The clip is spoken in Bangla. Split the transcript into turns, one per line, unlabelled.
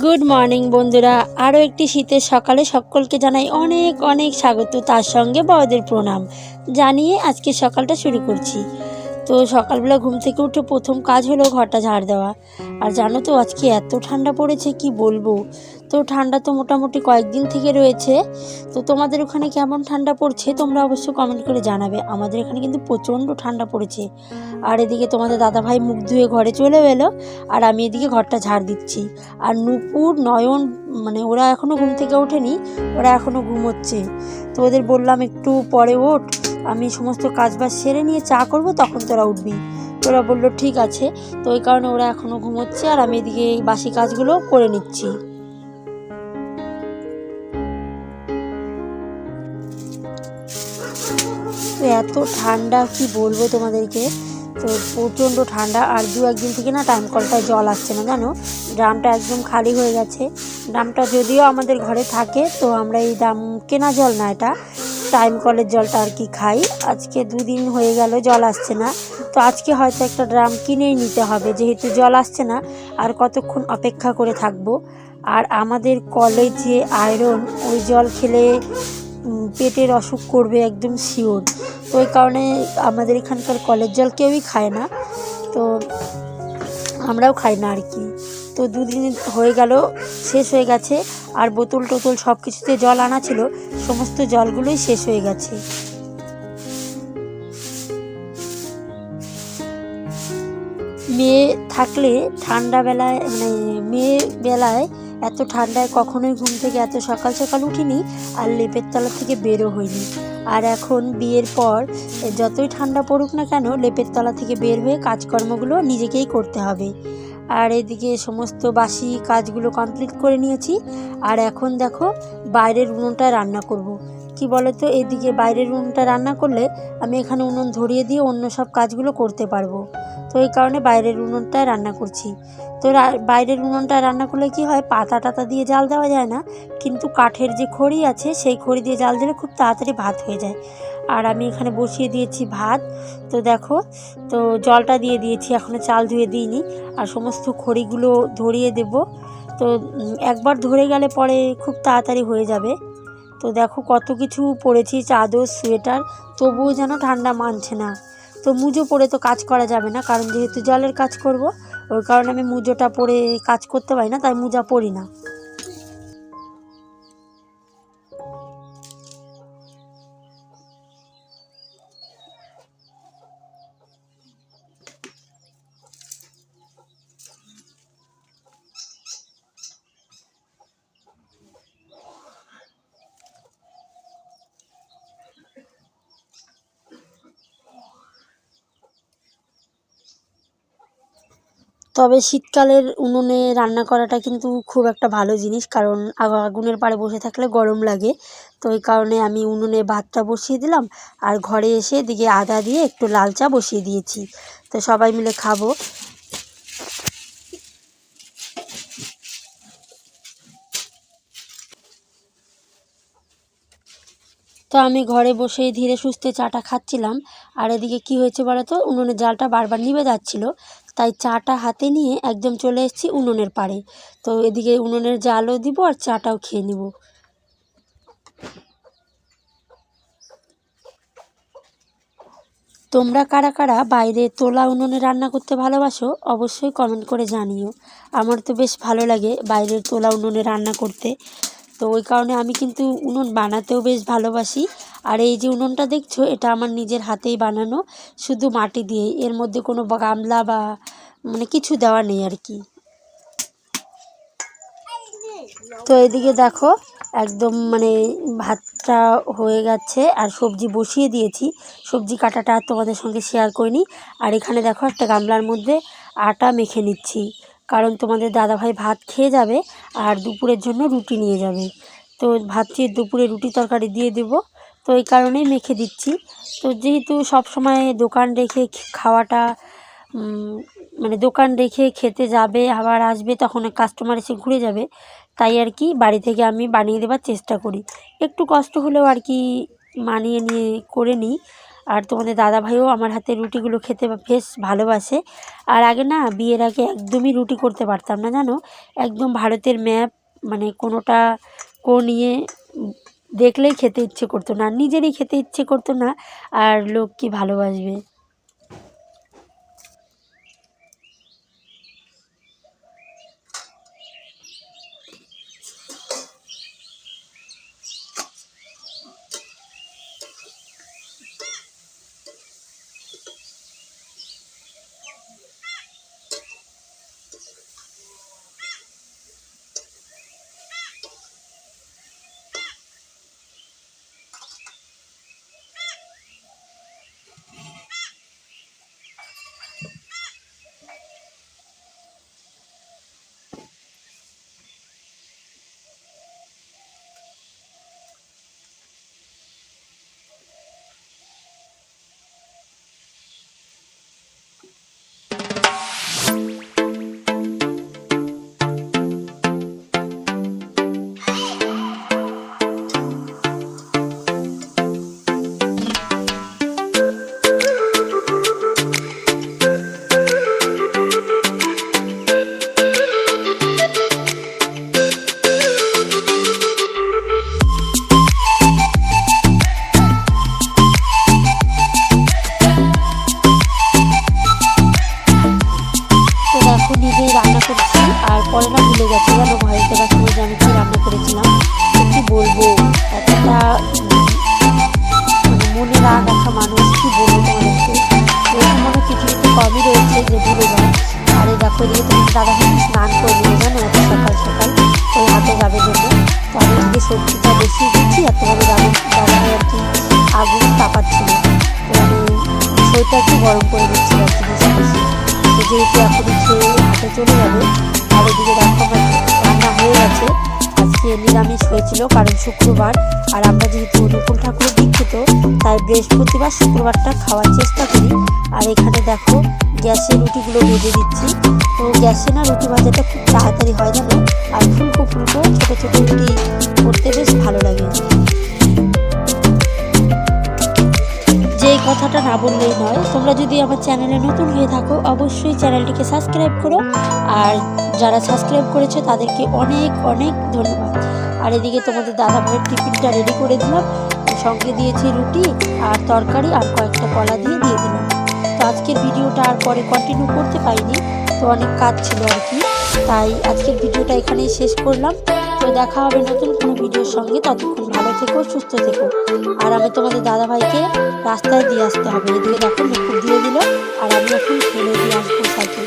গুড মর্নিং বন্ধুরা। আরও একটি শীতের সকালে সকলকে জানাই অনেক অনেক স্বাগত। তার সঙ্গে বড়দের প্রণাম। জানিয়ে আজকে সকালটা শুরু করছি। তো সকালবেলা ঘুম থেকে উঠে প্রথম কাজ হলো ঘরটা ঝাড় দেওয়া। আর জানো তো, আজকে এত ঠান্ডা পড়েছে, কি বলব? তো ঠান্ডা তো মোটামুটি কয়েকদিন থেকে রয়েছে। তো তোমাদের ওখানে কেমন ঠান্ডা পড়ছে, তোমরা অবশ্যই কমেন্ট করে জানাবে। আমাদের এখানে কিন্তু প্রচণ্ড ঠান্ডা পড়েছে। আর এদিকে তোমাদের দাদাভাই মুখ ধুয়ে ঘরে চলে এলো, আর আমি এদিকে ঘরটা ঝাড় দিচ্ছি। আর নুপুর, নয়ন মানে ওরা এখনও ঘুম থেকে ওঠেনি, ওরা এখনও ঘুমোচ্ছে। তো ওদের বললাম একটু পরে ওঠ। আমি সমস্ত কাজবাজ সেরে নিয়ে চা করব, তখন তোরা উঠবি। তোরা বলল, ঠিক আছে। তো ওই কারণে ওরা এখনও ঘুমোচ্ছে, আর আমি এদিকে এই বাসি কাজগুলো করে নিচ্ছি। এত ঠান্ডা, কি বলব তোমাদেরকে? তো প্রচণ্ড ঠান্ডা, আর দু একদিন থেকে না টাইম কলটায় জল আসছে না, জানো? ড্রামটা একদম খালি হয়ে গেছে। ড্রামটা যদিও আমাদের ঘরে থাকে, তো আমরা এই ড্রাম কেনা জল না এটা। টাইম কলের জলটা আর কি খাই। আজকে দুদিন হয়ে গেল জল আসছে না। তো আজকে হয়তো একটা ড্রাম কিনেই নিতে হবে, যেহেতু জল আসছে না, আর কতক্ষণ অপেক্ষা করে থাকব। আর আমাদের কলে যে আয়রন ওই জল খেলে পেটের অসুখ করবে একদম শিওর তো ওই কারণে আমাদের এখানকার কলের জল কেউই খায় না। তো আমরাও খাই না আর কি। তো দুদিন হয়ে গেল, শেষ হয়ে গেছে। আর বোতল টোতল সব কিছুতে জল আনা ছিল। সমস্ত জলগুলোই শেষ হয়ে গেছে। মেয়ে থাকলে ঠান্ডা বেলায় মানে মেয়ে বেলায় এত ঠান্ডায় কখনোই ঘুম থেকে এত সকাল সকাল উঠিনি আর লেপের তলা থেকে বেরো হয়নি আর এখন বিয়ের পর যতই ঠান্ডা পড়ুক না কেন, লেপের তলা থেকে বের হয়ে কাজকর্মগুলো নিজেকেই করতে হবে। আর এদিকে সমস্ত বাসি কাজগুলো কমপ্লিট করে নিয়েছি আর এখন দেখো, বাইরের উনুনটা রান্না করব। কি বলো তো এদিকে বাইরের উনুনটা রান্না করলে আমি এখানে উনুন ধরিয়ে দিয়ে অন্য সব কাজগুলো করতে পারব। তো এই কারণে বাইরের উনুনটা রান্না করছি। তো বাইরের উনুনটা রান্না করলে কি হয়, পাতা টাতা দিয়ে জাল দেওয়া যায় না, কিন্তু কাঠের যে খড়ি আছে, সেই খড়ি দিয়ে জাল দিলে খুব তাড়াতাড়ি ভাত হয়ে যায়। আর আমি এখানে বসিয়ে দিয়েছি ভাত। তো দেখো, তো জলটা দিয়ে দিয়েছি এখনও চাল ধুয়ে দিইনি। আর সমস্ত খড়িগুলো ধরিয়ে দেব। তো একবার ধরে গেলে পরে খুব তাড়াতাড়ি হয়ে যাবে। তো দেখো কত কিছু পরেছি, চাদর, সোয়েটার, তবুও যেন ঠান্ডা মানছে না। তো মুজো পরে তো কাজ করা যাবে না, কারণ যেহেতু জলের কাজ করব, ওই কারণে আমি মুজোটা পরে কাজ করতে পারি না, তাই মুজা পরি না। তবে শীতকালের উনুনে রান্না করাটা কিন্তু খুব একটা ভালো জিনিস, কারণ আগুনের পাড়ে বসে থাকলে গরম লাগে। তো এই কারণে আমি উনুনে ভাতটা বসিয়ে দিলাম, আর ঘরে এসে এদিকে আদা দিয়ে একটু লাল চা বসিয়ে দিয়েছি। তো সবাই মিলে খাব। তো আমি ঘরে বসেই ধীরে সুস্থে চাটা খাচ্ছিলাম। আর এদিকে কি হয়েছে বলো তো? উনুনের জালটা বারবার নিভে যাচ্ছিল। তাই চাটা হাতে নিয়ে একদম চলে এসেছি উনুনের পাড়ে। তো এদিকে উনুনের জালও দিব আর চাটাও খেয়ে নিব। তোমরা কারা কারা বাইরে তোলা উনুনে রান্না করতে ভালোবাসো অবশ্যই কমেন্ট করে জানিও। আমার তো বেশ ভালো লাগে বাইরের তোলা উনুনে রান্না করতে। তো ওই কারণে আমি কিন্তু উনুন বানাতেও বেশ ভালোবাসি। আর এই যে উনুনটা দেখছ, এটা আমার নিজের হাতেই বানানো। শুধু মাটি দিয়ে, এর মধ্যে কোনো গামলা বা মানে কিছু দেওয়া নেই আর কি। তো এদিকে দেখো, একদম মানে ভাতটা হয়ে গেছে, আর সবজি বসিয়ে দিয়েছি। সবজি কাটাটা তোমাদের সঙ্গে শেয়ার করিনি। আর এখানে দেখো একটা গামলার মধ্যে আটা মেখে নিচ্ছি। কারণ তোমাদের দাদাভাই ভাত খেয়ে যাবে আর দুপুরের জন্য রুটি নিয়ে যাবে। তো ভাবছি দুপুরে রুটি তরকারি দিয়ে দেবো। তো এই কারণেই মেখে দিচ্ছি। তো যেহেতু সব সময় দোকান রেখে খাওয়াটা মানে দোকান রেখে খেতে যাবে, আবার আসবে তখন কাস্টমার এসে ঘুরে যাবে, তাই আর কি বাড়ি থেকে আমি বানিয়ে দেওয়ার চেষ্টা করি। একটু কষ্ট হলেও আর কি মানিয়ে নিয়ে করে নিই। আর তোমাদের দাদা ভাইও আমার হাতে রুটিগুলো খেতে বেশ ভালোবাসে। আর আগে না, বিয়ের আগে একদমই রুটি করতে পারতাম না, জানো? একদম ভারতের ম্যাপ মানে কোনোটা কো নিয়ে দেখলেই খেতে ইচ্ছে করতো না। নিজেরই খেতে ইচ্ছে করতো না, আর লোক কি ভালোবাসবে? কমই রয়েছে যে ভুলে যায় আর এই দেখো এদিকে তুমি দাদা ভাই স্নান করে নিয়ে জানো, এত সকাল সকাল। ওই হাতে যাবে জন্য তো আমি এদিকে সবজিটা বেশি দিচ্ছি, আর তোমাদের দাদা দাদা আর কি আগুন তাপাচ্ছিল তো আমি সেইটা একটু গরম করে দিচ্ছি আর কি বেশি বেশি। তো যেহেতু এখন খেয়ে হাতে চলে যাবে আর এদিকে দেখো রান্না হয়ে গেছে। আজকে নিরামিষ হয়েছিল কারণ শুক্রবার। আর আমরা যেহেতু অনুকূল ঠাকুর দীক্ষিত, তাই বৃহস্পতিবার শুক্রবারটা খাওয়ার চেষ্টা করি। আর এখানে দেখো গ্যাসে রুটিগুলো ভেজে দিচ্ছি। তো গ্যাসে না রুটি ভাজাটা খুব তাড়াতাড়ি হয় জানো? আর ফুলকো ফুলকো ছোটো ছোটো রুটি করতে বেশ ভালো লাগে। কথাটা না বললেই নয়। তোমরা যদি আমার চ্যানেলে নতুন হয়ে থাকো, অবশ্যই চ্যানেলটিকে সাবস্ক্রাইব করো। আর যারা সাবস্ক্রাইব করেছে, তাদেরকে অনেক অনেক ধন্যবাদ। আর এদিকে তোমাদের দাদা ভাইয়ের টিফিনটা রেডি করে দিলাম। সঙ্গে দিয়েছি রুটি আর তরকারি আর কয়েকটা কলা দিয়ে দিয়ে দিলাম। তো আজকের ভিডিওটা আর পরে কন্টিনিউ করতে পারিনি। তো অনেক কাজ ছিল আর কি। তাই আজকের ভিডিওটা এখানেই শেষ করলাম। তো দেখা হবে নতুন কোনো ভিডিওর সঙ্গে। ততক্ষণ ভালো থেকো, সুস্থ থেকো। আর আমি তোমাদের দাদা ভাইকে রাস্তায় দিয়ে আসতে হবে। এদিকে দেখো, মুকুট দিয়ে দিল, আর আমি এখন ফেলে দিয়ে আসব সাইকেল।